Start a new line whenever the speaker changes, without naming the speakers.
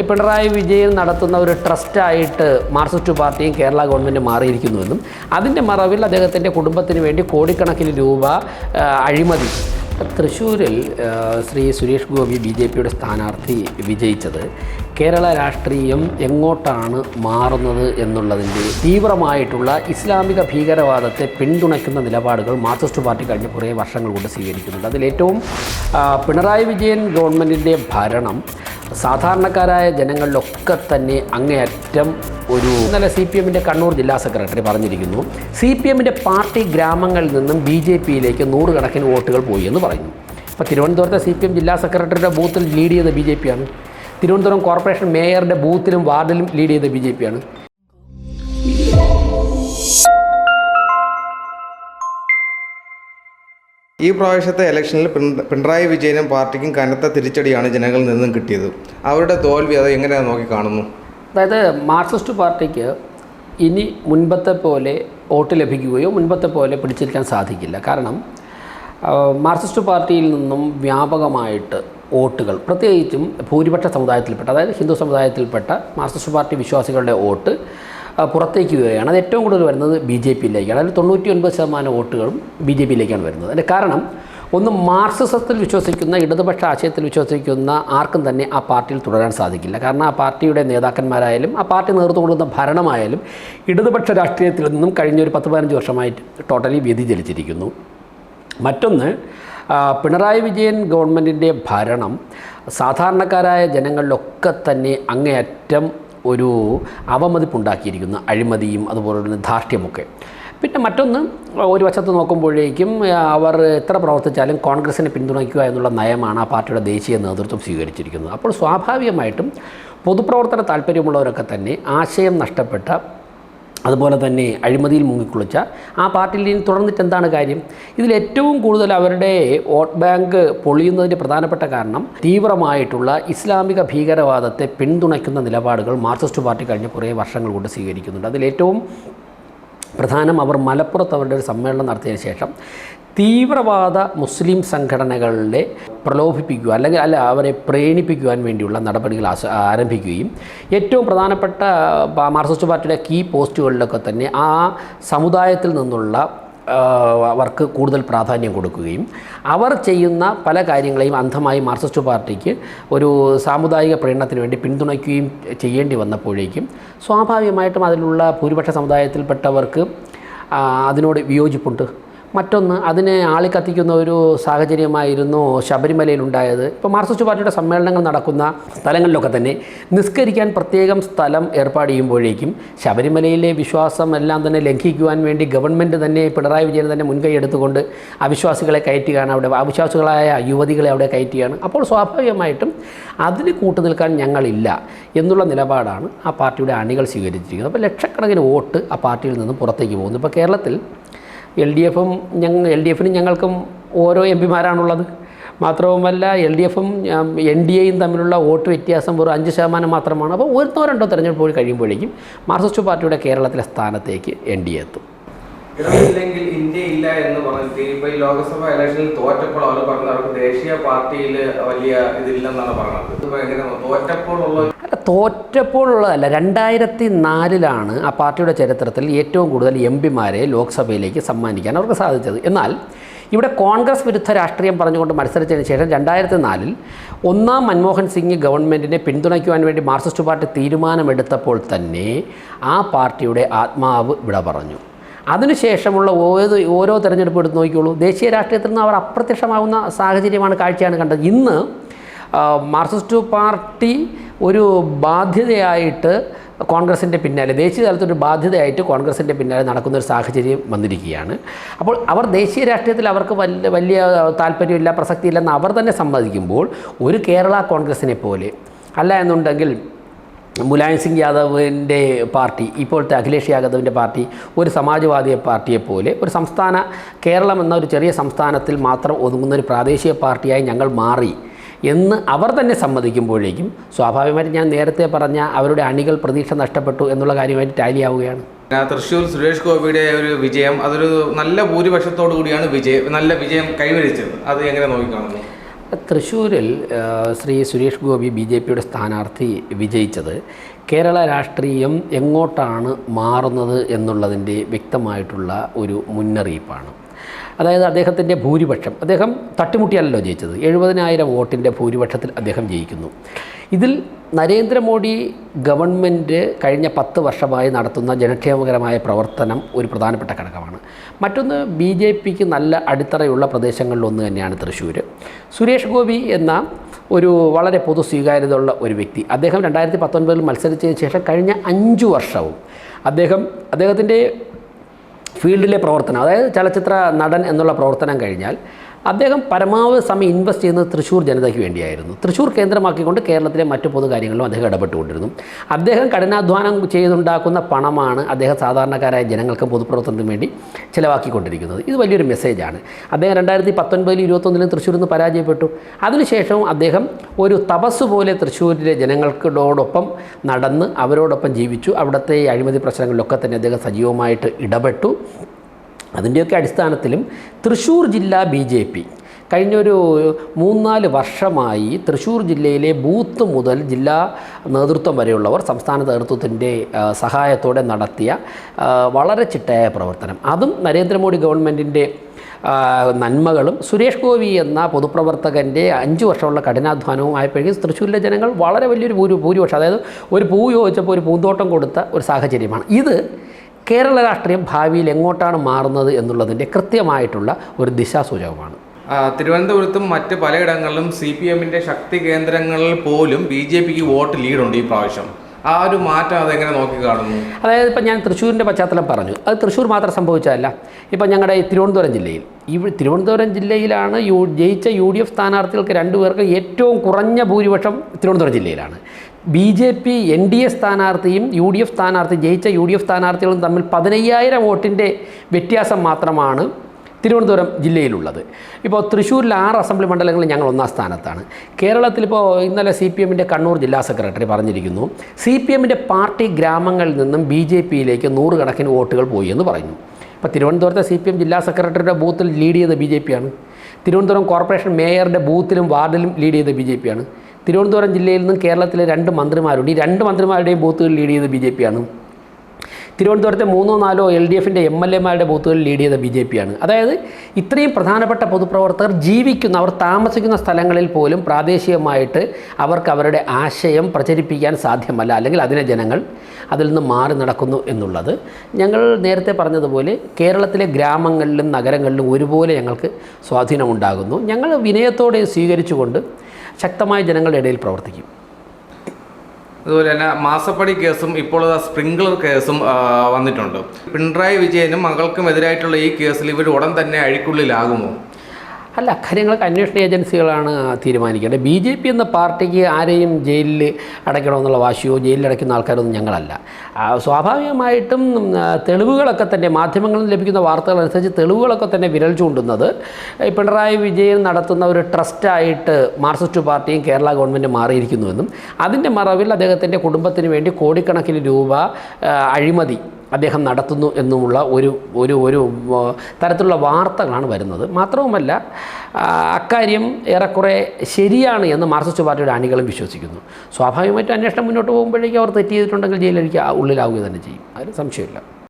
പിണറായി വിജയൻ നടത്തുന്ന ഒരു ട്രസ്റ്റായിട്ട് മാർക്സിസ്റ്റ് പാർട്ടിയും കേരള ഗവൺമെന്റ് മാറിയിരിക്കുന്നുവെന്നും അതിന്റെ മറവിൽ അദ്ദേഹത്തിന്റെ കുടുംബത്തിന് വേണ്ടി കോടിക്കണക്കിന് രൂപ അഴിമതി. തൃശ്ശൂരിൽ ശ്രീ സുരേഷ് ഗോപി ബി ജെ പിയുടെ സ്ഥാനാർത്ഥി വിജയിച്ചത് കേരള രാഷ്ട്രീയം എങ്ങോട്ടാണ് മാറുന്നത് എന്നുള്ളതിന്റെ തീവ്രമായിട്ടുള്ള ഇസ്ലാമിക ഭീകരവാദത്തെ പിന്തുണയ്ക്കുന്ന നിലപാടുകൾ മാർക്സിസ്റ്റ് പാർട്ടി കഴിഞ്ഞ കുറേ വർഷങ്ങൾ കൊണ്ട് സ്വീകരിക്കുന്നുണ്ട്. അതിലേറ്റവും പിണറായി വിജയൻ ഗവൺമെന്റിന്റെ ഭരണം സാധാരണക്കാരായ ജനങ്ങളിലൊക്കെ തന്നെ അങ്ങേയറ്റം ഒരു ഇന്നലെ സി പി എമ്മിന്റെ കണ്ണൂർ ജില്ലാ സെക്രട്ടറി പറഞ്ഞിരിക്കുന്നു സി പി എമ്മിന്റെ പാർട്ടി ഗ്രാമങ്ങളിൽ നിന്നും ബി ജെ പിയിലേക്ക് നൂറുകണക്കിന് വോട്ടുകൾ പോയി എന്ന് പറഞ്ഞു ഇപ്പോൾ തിരുവനന്തപുരത്തെ സി പി എം ജില്ലാ സെക്രട്ടറിയുടെ ബൂത്തിൽ ലീഡ് ചെയ്ത ബി ജെ പിയാണ് തിരുവനന്തപുരം കോർപ്പറേഷൻ മേയറുടെ ബൂത്തിലും വാർഡിലും ലീഡ് ചെയ്ത ബി ജെ പിയാണ്
ഈ പ്രാവശ്യത്തെ ഇലക്ഷനിൽ പിണ- പിണറായി വിജയനും പാർട്ടിക്കും കനത്ത തിരിച്ചടിയാണ് ജനങ്ങളിൽ നിന്നും കിട്ടിയത്. അവരുടെ തോൽവി അത് എങ്ങനെയാണ് നോക്കി കാണുന്നു?
അതായത് മാർക്സിസ്റ്റ് പാർട്ടിക്ക് ഇനി മുൻപത്തെ പോലെ വോട്ട് ലഭിക്കുകയോ മുൻപത്തെ പോലെ പിടിച്ചിരിക്കാൻ സാധിക്കില്ല. കാരണം മാർക്സിസ്റ്റ് പാർട്ടിയിൽ നിന്നും വ്യാപകമായിട്ട് വോട്ടുകൾ പ്രത്യേകിച്ചും ഭൂരിപക്ഷ സമുദായത്തിൽപ്പെട്ട അതായത് ഹിന്ദു സമുദായത്തിൽപ്പെട്ട മാർക്സിസ്റ്റ് പാർട്ടി വിശ്വാസികളുടെ വോട്ട് പുറത്തേക്ക് വരികയാണ്. അത് ഏറ്റവും കൂടുതൽ വരുന്നത് ബി ജെ പിയിലേക്കാണ്. അതിൽ തൊണ്ണൂറ്റി ഒൻപത് ശതമാനം വോട്ടുകളും ബി ജെ പിയിലേക്കാണ് വരുന്നത്. അതിന്റെ കാരണം ഒന്ന് മാർക്സിസത്തിൽ വിശ്വസിക്കുന്ന ഇടതുപക്ഷ ആശയത്തിൽ വിശ്വസിക്കുന്ന ആർക്കും തന്നെ ആ പാർട്ടിയിൽ തുടരാൻ സാധിക്കില്ല. കാരണം ആ പാർട്ടിയുടെ നേതാക്കന്മാരായാലും ആ പാർട്ടി നേതൃത്വം കൊടുക്കുന്ന ഭരണമായാലും ഇടതുപക്ഷ രാഷ്ട്രീയത്തിൽ നിന്നും കഴിഞ്ഞ ഒരു പത്ത് പതിനഞ്ച് വർഷമായിട്ട് ടോട്ടലി വ്യതിചലിച്ചിരിക്കുന്നു മറ്റൊന്ന് പിണറായി വിജയൻ ഗവൺമെന്റിന്റെ ഭരണം സാധാരണക്കാരായ ജനങ്ങളിലൊക്കെ തന്നെ അങ്ങേയറ്റം ഒരു അവമതിപ്പുണ്ടാക്കിയിരിക്കുന്നു അഴിമതിയും അതുപോലെ ധാർഷ്ട്യമൊക്കെ. പിന്നെ മറ്റൊന്ന് ഒരു വശത്ത് നോക്കുമ്പോഴേക്കും അവർ എത്ര പ്രവർത്തിച്ചാലും കോൺഗ്രസിനെ പിന്തുണയ്ക്കുക എന്നുള്ള നയമാണ് ആ പാർട്ടിയുടെ ദേശീയ നേതൃത്വം സ്വീകരിച്ചിരിക്കുന്നത്. അപ്പോൾ സ്വാഭാവികമായിട്ടും പൊതുപ്രവർത്തന താല്പര്യമുള്ളവരൊക്കെ തന്നെ ആശയം നഷ്ടപ്പെട്ട അതുപോലെ തന്നെ അഴിമതിയിൽ മുങ്ങിക്കുളിച്ച ആ പാർട്ടിയിൽ തുടർന്നിട്ട് എന്താണ് കാര്യം? ഇതിൽ ഏറ്റവും കൂടുതൽ അവരുടെ വോട്ട് ബാങ്ക് പൊളിയുന്നതിന്റെ പ്രധാനപ്പെട്ട കാരണം തീവ്രമായിട്ടുള്ള ഇസ്ലാമിക ഭീകരവാദത്തെ പിന്തുണയ്ക്കുന്ന നിലപാടുകൾ മാർക്സിസ്റ്റ് പാർട്ടി കഴിഞ്ഞ കുറേ വർഷങ്ങൾ കൊണ്ട് സ്വീകരിക്കുന്നുണ്ട്. അതിലേറ്റവും പ്രധാനം അവർ മലപ്പുറത്ത് അവരുടെ ഒരു സമ്മേളനം നടത്തിയതിന് ശേഷം തീവ്രവാദ മുസ്ലിം സംഘടനകളെ പ്രലോഭിപ്പിക്കുക അല്ലെങ്കിൽ അല്ല അവരെ പ്രേണിപ്പിക്കുവാൻ വേണ്ടിയുള്ള നടപടികൾ ആരംഭിക്കുകയും ഏറ്റവും പ്രധാനപ്പെട്ട മാർക്സിസ്റ്റ് പാർട്ടിയുടെ കീ പോസ്റ്റുകളിലൊക്കെ തന്നെ ആ സമുദായത്തിൽ നിന്നുള്ള അവർക്ക് കൂടുതൽ പ്രാധാന്യം കൊടുക്കുകയും അവർ ചെയ്യുന്ന പല കാര്യങ്ങളെയും അന്ധമായി മാർക്സിസ്റ്റ് പാർട്ടിക്ക് ഒരു സാമുദായിക പ്രേരണത്തിന് വേണ്ടി പിന്തുണയ്ക്കുകയും ചെയ്യേണ്ടി വന്നപ്പോഴേക്കും സ്വാഭാവികമായിട്ടും അതിലുള്ള ഭൂരിപക്ഷ സമുദായത്തിൽപ്പെട്ടവർക്ക് അതിനോട് വിയോജിപ്പുണ്ട്. മറ്റൊന്ന് അതിനെ ആളിക്കത്തിക്കുന്ന ഒരു സാഹചര്യമായിരുന്നു ശബരിമലയിലുണ്ടായത്. ഇപ്പോൾ മാർക്സിസ്റ്റ് പാർട്ടിയുടെ സമ്മേളനങ്ങൾ നടക്കുന്ന സ്ഥലങ്ങളിലൊക്കെ തന്നെ നിസ്കരിക്കാൻ പ്രത്യേകം സ്ഥലം ഏർപ്പാട് ചെയ്യുമ്പോഴേക്കും ശബരിമലയിലെ വിശ്വാസം എല്ലാം തന്നെ ലംഘിക്കുവാൻ വേണ്ടി ഗവൺമെന്റ് തന്നെ പിണറായി വിജയൻ തന്നെ മുൻകൈ എടുത്തുകൊണ്ട് അവിശ്വാസികളെ കയറ്റുകയാണ് അവിടെ അവിശ്വാസികളായ യുവതികളെ അവിടെ കയറ്റുകയാണ്. അപ്പോൾ സ്വാഭാവികമായിട്ടും അതിന് കൂട്ടുനിൽക്കാൻ ഞങ്ങളില്ല എന്നുള്ള നിലപാടാണ് ആ പാർട്ടിയുടെ അണികൾ സ്വീകരിച്ചിരിക്കുന്നത്. അപ്പോൾ ലക്ഷക്കണക്കിന് വോട്ട് ആ പാർട്ടിയിൽ നിന്നും പുറത്തേക്ക് പോകുന്നു. ഇപ്പോൾ കേരളത്തിൽ എൽ ഡി എഫും ഞങ്ങൾ എൽ ഡി എഫിനും ഞങ്ങൾക്കും ഓരോ എം പിമാരാണുള്ളത്. മാത്രവുമല്ല എൽ ഡി എഫും എൻ ഡി എയും തമ്മിലുള്ള വോട്ട് വ്യത്യാസം വെറും അഞ്ച് ശതമാനം മാത്രമാണ്. അപ്പോൾ ഒരുത്തോ രണ്ടോ തെരഞ്ഞെടുപ്പ് പോയി കഴിയുമ്പോഴേക്കും മാർക്സിസ്റ്റ് പാർട്ടിയുടെ കേരളത്തിലെ സ്ഥാനത്തേക്ക് എൻ ഡി എ എത്തും.
ഇല്ലെങ്കിൽ ഇന്ത്യ ഇല്ല എന്ന് പറഞ്ഞിട്ട് ഇപ്പൊ ഈ ലോക്സഭ ഇലക്ഷനിൽ തോറ്റപ്പോൾ അവർ പറഞ്ഞത് അവർക്ക് ദേശീയ പാർട്ടിയിൽ വലിയ ഇതില്ലെന്നാണ് പറഞ്ഞത്. എങ്ങനെ തോറ്റപ്പോൾ ഉള്ള
തോറ്റപ്പോഴുള്ളതല്ല. രണ്ടായിരത്തി നാലിലാണ് ആ പാർട്ടിയുടെ ചരിത്രത്തിൽ ഏറ്റവും കൂടുതൽ എം പിമാരെ ലോക്സഭയിലേക്ക് സമ്മാനിക്കാൻ അവർക്ക് സാധിച്ചത്. എന്നാൽ ഇവിടെ കോൺഗ്രസ് വിരുദ്ധ രാഷ്ട്രീയം പറഞ്ഞുകൊണ്ട് മത്സരിച്ചതിന് ശേഷം രണ്ടായിരത്തി നാലിൽ ഒന്നാം മൻമോഹൻ സിംഗ് ഗവൺമെന്റിനെ പിന്തുണയ്ക്കുവാൻ വേണ്ടി മാർക്സിസ്റ്റ് പാർട്ടി തീരുമാനമെടുത്തപ്പോൾ തന്നെ ആ പാർട്ടിയുടെ ആത്മാവ് ഇവിടെ പറഞ്ഞു. അതിനുശേഷമുള്ള ഓരോ ഓരോ തെരഞ്ഞെടുപ്പ് എടുത്ത് നോക്കിക്കോളൂ. ദേശീയ രാഷ്ട്രീയത്തിൽ നിന്ന് അവർ അപ്രത്യക്ഷമാകുന്ന സാഹചര്യമാണ് കാഴ്ചയാണ് കണ്ടത്. ഇന്ന് മാർക്സിസ്റ്റ് പാർട്ടി ഒരു ബാധ്യതയായിട്ട് കോൺഗ്രസിന്റെ പിന്നാലെ ദേശീയ തലത്തൊരു ബാധ്യതയായിട്ട് കോൺഗ്രസിന്റെ പിന്നാലെ നടക്കുന്ന ഒരു സാഹചര്യം വന്നിരിക്കുകയാണ്. അപ്പോൾ അവർ ദേശീയ രാഷ്ട്രീയത്തിൽ അവർക്ക് വലിയ വലിയ താല്പര്യമില്ല പ്രസക്തിയില്ലെന്ന് അവർ തന്നെ സമ്മതിക്കുമ്പോൾ ഒരു കേരള കോൺഗ്രസിനെ പോലെ അല്ല എന്നുണ്ടെങ്കിൽ മുലായം സിംഗ് യാദവിന്റെ പാർട്ടി ഇപ്പോഴത്തെ അഖിലേഷ് യാദവിന്റെ പാർട്ടി ഒരു സമാജ്വാദി പാർട്ടിയെപ്പോലെ ഒരു സംസ്ഥാന കേരളം എന്ന ഒരു ചെറിയ സംസ്ഥാനത്തിൽ മാത്രം ഒതുങ്ങുന്ന ഒരു പ്രാദേശിക പാർട്ടിയായി ഞങ്ങൾ മാറി. എന്ന് അവർ തന്നെ സമ്മതിക്കുമ്പോഴേക്കും സ്വാഭാവികമായിട്ട് ഞാൻ നേരത്തെ പറഞ്ഞ അവരുടെ അണികൾ പ്രതീക്ഷ നഷ്ടപ്പെട്ടു എന്നുള്ള കാര്യമായിട്ട് ടാലി ആവുകയാണ്.
തൃശ്ശൂർ സുരേഷ് ഗോപിയുടെ ഒരു വിജയം അതൊരു നല്ല ഭൂരിപക്ഷത്തോടു കൂടിയാണ് വിജയം നല്ല വിജയം കൈവരിച്ചത്. അത് എങ്ങനെ നോക്കിക്കാണുന്നു?
തൃശ്ശൂരിൽ ശ്രീ സുരേഷ് ഗോപി ബി ജെ പിയുടെ സ്ഥാനാർത്ഥി വിജയിച്ചത് കേരള രാഷ്ട്രീയം എങ്ങോട്ടാണ് മാറുന്നത് എന്നുള്ളതിന്റെ വ്യക്തമായിട്ടുള്ള ഒരു മുന്നറിയിപ്പാണ്. അതായത് അദ്ദേഹത്തിന്റെ ഭൂരിപക്ഷം. അദ്ദേഹം തട്ടിമുട്ടിയാലല്ലോ ജയിച്ചത്. എഴുപതിനായിരം വോട്ടിന്റെ ഭൂരിപക്ഷത്തിൽ അദ്ദേഹം ജയിക്കുന്നു. ഇതിൽ നരേന്ദ്രമോദി ഗവൺമെന്റ് കഴിഞ്ഞ പത്ത് വർഷമായി നടത്തുന്ന ജനക്ഷേമകരമായ പ്രവർത്തനം ഒരു പ്രധാനപ്പെട്ട ഘടകമാണ്. മറ്റൊന്ന് ബി ജെ പിക്ക് നല്ല അടിത്തറയുള്ള പ്രദേശങ്ങളിലൊന്ന് തന്നെയാണ് തൃശ്ശൂർ. സുരേഷ് ഗോപി എന്ന ഒരു വളരെ പൊതു സ്വീകാര്യതയുള്ള ഒരു വ്യക്തി. അദ്ദേഹം രണ്ടായിരത്തി പത്തൊൻപതിൽ മത്സരിച്ചതിന് ശേഷം കഴിഞ്ഞ അഞ്ച് വർഷവും അദ്ദേഹം അദ്ദേഹത്തിന്റെ ഫീൽഡിലെ പ്രവർത്തനം അതായത് ചലച്ചിത്ര നടൻ എന്നുള്ള പ്രവർത്തനം കഴിഞ്ഞാൽ അദ്ദേഹം പരമാവധി സമയം ഇൻവെസ്റ്റ് ചെയ്യുന്നത് തൃശ്ശൂർ ജനതയ്ക്ക് വേണ്ടിയായിരുന്നു. തൃശ്ശൂർ കേന്ദ്രമാക്കിക്കൊണ്ട് കേരളത്തിലെ മറ്റു പൊതുകാര്യങ്ങളിലും അദ്ദേഹം ഇടപെട്ടുകൊണ്ടിരുന്നു. അദ്ദേഹം കഠിനാധ്വാനം ചെയ്തുണ്ടാക്കുന്ന പണമാണ് അദ്ദേഹം സാധാരണക്കാരായ ജനങ്ങൾക്കും പൊതുപ്രവർത്തനത്തിനും വേണ്ടി ചിലവാക്കിക്കൊണ്ടിരിക്കുന്നത്. ഇത് വലിയൊരു മെസ്സേജാണ് അദ്ദേഹം രണ്ടായിരത്തി പത്തൊൻപതിൽ ഇരുപത്തൊന്നിലും തൃശ്ശൂരിൽ നിന്ന് പരാജയപ്പെട്ടു. അതിനുശേഷവും അദ്ദേഹം ഒരു തപസ് പോലെ തൃശ്ശൂരിലെ ജനങ്ങൾക്കോടൊപ്പം നടന്ന് അവരോടൊപ്പം ജീവിച്ചു. അവിടുത്തെ അഴിമതി പ്രശ്നങ്ങളിലൊക്കെ തന്നെ അദ്ദേഹം സജീവമായിട്ട് ഇടപെട്ടു. അതിന്റെയൊക്കെ അടിസ്ഥാനത്തിലും തൃശ്ശൂർ ജില്ലാ ബി ജെ പി കഴിഞ്ഞൊരു മൂന്നാൽ വർഷമായി തൃശ്ശൂർ ജില്ലയിലെ ബൂത്ത് മുതൽ ജില്ലാ നേതൃത്വം വരെയുള്ളവർ സംസ്ഥാന നേതൃത്വത്തിന്റെ സഹായത്തോടെ നടത്തിയ വളരെ ചിട്ടയായ പ്രവർത്തനം. അതും നരേന്ദ്രമോദി ഗവൺമെന്റിന്റെ നന്മകളും സുരേഷ് ഗോപി എന്ന പൊതുപ്രവർത്തകന്റെ അഞ്ച് വർഷമുള്ള കഠിനാധ്വാനവും ആയപ്പോഴേക്കും തൃശ്ശൂരിലെ ജനങ്ങൾ വളരെ വലിയൊരു ഭൂരി ഭൂരിപക്ഷം അതായത് ഒരു പൂ ചോദിച്ചപ്പോൾ ഒരു പൂന്തോട്ടം കൊടുത്ത ഒരു സാഹചര്യമാണ്. ഇത് കേരള രാഷ്ട്രീയം ഭാവിയിൽ എങ്ങോട്ടാണ് മാറുന്നത് എന്നുള്ളതിന്റെ കൃത്യമായിട്ടുള്ള ഒരു ദിശാസൂചകമാണ്.
തിരുവനന്തപുരത്തും മറ്റ് പലയിടങ്ങളിലും സി പി എമ്മിന്റെ ശക്തി കേന്ദ്രങ്ങളിൽ പോലും ബി ജെ പിക്ക് വോട്ട് ലീഡുണ്ട് ഈ പ്രാവശ്യം. ആ ഒരു മാറ്റം അതെങ്ങനെ നോക്കി കാണുന്നു
അതായത് ഇപ്പം ഞാൻ തൃശ്ശൂരിന്റെ പശ്ചാത്തലം പറഞ്ഞു. അത് തൃശ്ശൂർ മാത്രം സംഭവിച്ചതല്ല. ഇപ്പം ഞങ്ങളുടെ തിരുവനന്തപുരം ജില്ലയിൽ. ഈ തിരുവനന്തപുരം ജില്ലയിലാണ് യു ജയിച്ച യു ഡി എഫ് സ്ഥാനാർത്ഥികൾക്ക് രണ്ടുപേർക്ക് ഏറ്റവും കുറഞ്ഞ ഭൂരിപക്ഷം തിരുവനന്തപുരം ജില്ലയിലാണ്. B J P N D A സ്ഥാനാർത്ഥിയും യു ഡി എഫ് സ്ഥാനാർത്ഥി ജയിച്ച യു ഡി എഫ് സ്ഥാനാർത്ഥികളും തമ്മിൽ പതിനയ്യായിരം വോട്ടിന്റെ വ്യത്യാസം മാത്രമാണ് തിരുവനന്തപുരം ജില്ലയിലുള്ളത്. ഇപ്പോൾ തൃശ്ശൂരിൽ ആറ് അസംബ്ലി മണ്ഡലങ്ങളിൽ ഞങ്ങൾ ഒന്നാം സ്ഥാനത്താണ്. കേരളത്തിലിപ്പോൾ ഇന്നലെ സി പി എമ്മിന്റെ കണ്ണൂർ ജില്ലാ സെക്രട്ടറി പറഞ്ഞിരിക്കുന്നു സി പി എമ്മിന്റെ പാർട്ടി ഗ്രാമങ്ങളിൽ നിന്നും ബി ജെ പിയിലേക്ക് നൂറുകണക്കിന് വോട്ടുകൾ പോയി എന്ന് പറയുന്നു. ഇപ്പോൾ തിരുവനന്തപുരത്തെ സി പി എം ജില്ലാ സെക്രട്ടറിയുടെ ബൂത്തിൽ ലീഡ് ചെയ്ത ബി ജെ പിയാണ് തിരുവനന്തപുരം കോർപ്പറേഷൻ മേയറുടെ ബൂത്തിലും വാർഡിലും ലീഡ് ചെയ്ത ബി ജെ പിയാണ് തിരുവനന്തപുരം ജില്ലയിൽ നിന്നും കേരളത്തിലെ രണ്ട് മന്ത്രിമാരുണ്ട്. ഈ രണ്ട് മന്ത്രിമാരുടെയും ബൂത്തുകൾ ലീഡ് ചെയ്ത് ബി ജെ പിയാണ്. തിരുവനന്തപുരത്തെ മൂന്നോ നാലോ എൽ ഡി എഫിന്റെ എം എൽ എമാരുടെ ബൂത്തുകൾ ലീഡ് ചെയ്ത ബി ജെ പിയാണ്. അതായത് ഇത്രയും പ്രധാനപ്പെട്ട പൊതുപ്രവർത്തകർ ജീവിക്കുന്ന അവർ താമസിക്കുന്ന സ്ഥലങ്ങളിൽ പോലും പ്രാദേശികമായിട്ട് അവർക്ക് അവരുടെ ആശയം പ്രചരിപ്പിക്കാൻ സാധ്യമല്ല. അല്ലെങ്കിൽ അതിനെ ജനങ്ങൾ അതിൽ നിന്ന് മാറി നടക്കുന്നു എന്നുള്ളത് ഞങ്ങൾ നേരത്തെ പറഞ്ഞതുപോലെ കേരളത്തിലെ ഗ്രാമങ്ങളിലും നഗരങ്ങളിലും ഒരുപോലെ ഞങ്ങൾക്ക് സ്വാധീനമുണ്ടാകുന്നു. ഞങ്ങൾ വിനയത്തോടെ സ്വീകരിച്ചുകൊണ്ട് ശക്തമായ ജനങ്ങളുടെ ഇടയിൽ പ്രവർത്തിക്കും.
അതുപോലെ തന്നെ മാസപ്പടി കേസും ഇപ്പോൾ സ്പ്രിംഗ്ലർ കേസും വന്നിട്ടുണ്ട്. പിണറായി വിജയനും മകൾക്കും എതിരായിട്ടുള്ള ഈ കേസിൽ ഇവർ ഉടൻ തന്നെ അഴിക്കുള്ളിലാകുമോ?
അല്ല അക്കാര്യങ്ങളൊക്കെ അന്വേഷണ ഏജൻസികളാണ് തീരുമാനിക്കേണ്ടത്. ബി ജെ പി എന്ന പാർട്ടിക്ക് ആരെയും ജയിലിൽ അടയ്ക്കണമെന്നുള്ള വാശിയോ ജയിലിൽ അടയ്ക്കുന്ന ആൾക്കാരൊന്നും ഞങ്ങളല്ല. സ്വാഭാവികമായിട്ടും തെളിവുകളൊക്കെ തന്നെ മാധ്യമങ്ങളിൽ ലഭിക്കുന്ന വാർത്തകൾ അനുസരിച്ച് തെളിവുകളൊക്കെ തന്നെ വിരൽ ചൂണ്ടുന്നത് പിണറായി വിജയൻ നടത്തുന്ന ഒരു ട്രസ്റ്റായിട്ട് മാർക്സിസ്റ്റ് പാർട്ടിയും കേരള ഗവൺമെന്റ് മാറിയിരിക്കുന്നുവെന്നും അതിന്റെ മറവിൽ അദ്ദേഹത്തിന്റെ കുടുംബത്തിന് വേണ്ടി കോടിക്കണക്കിന് രൂപ അഴിമതി അദ്ദേഹം നടത്തുന്നു എന്നുമുള്ള ഒരു ഒരു ഒരു തരത്തിലുള്ള വാർത്തകളാണ് വരുന്നത്. മാത്രവുമല്ല അക്കാര്യം ഏറെക്കുറെ ശരിയാണ് എന്ന് മാർക്സിസ്റ്റ് പാർട്ടിയുടെ അണികളും വിശ്വസിക്കുന്നു. സ്വാഭാവികമായിട്ടും അന്വേഷണം മുന്നോട്ട് പോകുമ്പോഴേക്കും അവർ തെറ്റ് ചെയ്തിട്ടുണ്ടെങ്കിൽ ജയിലിലേക്ക് ഉള്ളിലാവുക തന്നെ ചെയ്യും. അതിന് സംശയമില്ല.